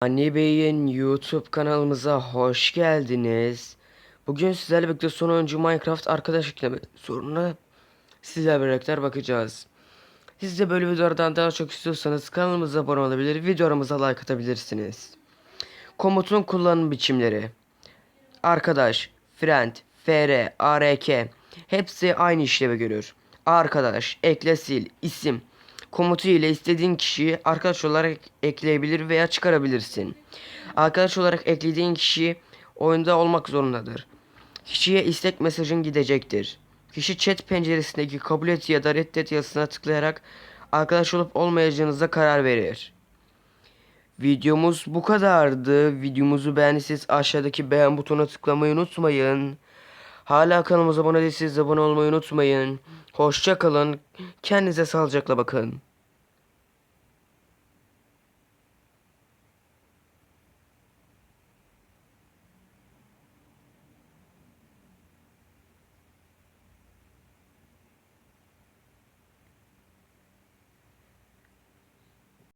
Anne Bey'in YouTube kanalımıza hoş geldiniz. Bugün sizlerle birlikte son oyuncu Minecraft arkadaş ekleme sorununa sizlerle birlikte bakacağız. Siz de böyle videolardan daha çok istiyorsanız kanalımıza abone olabilir, videolarımıza like atabilirsiniz. Komutun kullanım biçimleri. Arkadaş, friend, fr, ark hepsi aynı işlevi görür. Arkadaş, ekle sil, isim komutu ile istediğin kişiyi arkadaş olarak ekleyebilir veya çıkarabilirsin. Arkadaş olarak eklediğin kişi oyunda olmak zorundadır. Kişiye istek mesajın gidecektir. Kişi chat penceresindeki kabul et ya da reddet yazısına tıklayarak arkadaş olup olmayacağınıza karar verir. Videomuz bu kadardı. Videomuzu beğendiyseniz aşağıdaki beğen butonuna tıklamayı unutmayın. Hala kanalımıza abone değilseniz abone olmayı unutmayın. Hoşça kalın. Kendinize sağlıcakla bakın.